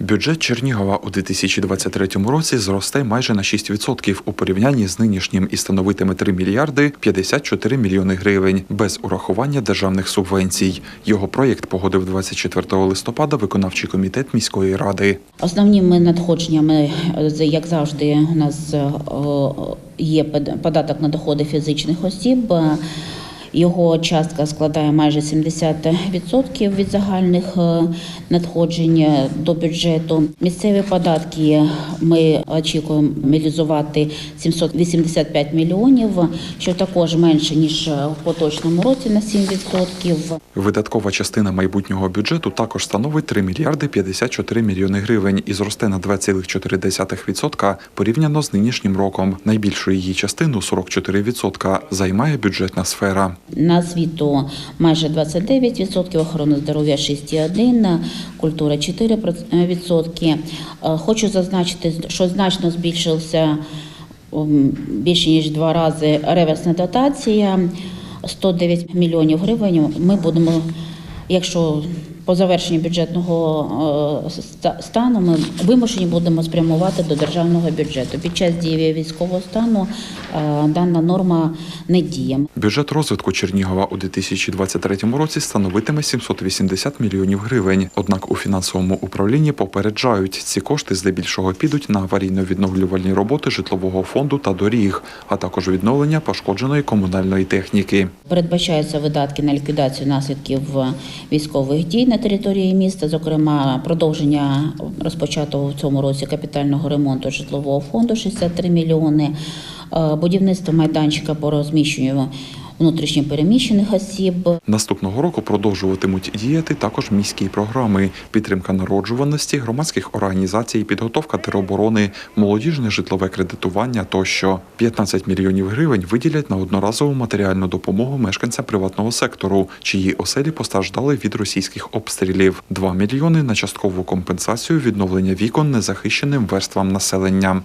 Бюджет Чернігова у 2023 році зросте майже на 6% у порівнянні з нинішнім і становитиме 3 мільярди 54 мільйони гривень без урахування державних субвенцій. Його проєкт погодив 24 листопада виконавчий комітет міської ради. Основними надходженнями, е, як завжди, у нас е, є пед- податок на доходи фізичних осіб. Його частка складає майже 70% від загальних е, надходжень до бюджету. Місцеві податки ми очікуємо мілізувати 785 мільйонів, що також менше ніж в поточному році на 7%. Видаткова частина майбутнього бюджету також становить 3 мільярди 54 мільйони гривень і зросте на 2,4% порівняно з нинішнім роком. Найбільшу її частину 44% займає бюджетна сфера. На освіту майже 29%, охорона здоров'я 6,1%, культура 4%. Е, Хочу зазначити, що значно збільшився більше ніж два рази реверсна дотація 109 мільйонів гривень. Ми будемо, якщо по завершенні бюджетного е, стану ми вимушені будемо спрямувати до державного бюджету. Під час дії військового стану е, дана норма не діє. Бюджет розвитку Чернігова у 2023 році становитиме 780 мільйонів гривень. Однак у фінансовому управлінні попереджають, ці кошти здебільшого підуть на аварійно-відновлювальні роботи житлового фонду та доріг, а також відновлення пошкодженої комунальної техніки. Передбачаються видатки на ліквідацію наслідків військових дій на території міста, зокрема продовження розпочатого в цьому році капітального ремонту житлового фонду 63 мільйони, е, будівництво майданчика по розміщенню внутрішньо переміщених осіб, Наступного року продовжуватимуть діяти також міські програми: підтримка народжуваності, громадських організацій, підготовка тероборони, молодіжне житлове кредитування тощо. 15 мільйонів гривень виділять на одноразову матеріальну допомогу мешканцям приватного сектору, чиї оселі постраждали від російських обстрілів. 2 мільйони на часткову компенсацію відновлення вікон незахищеним верствам населення.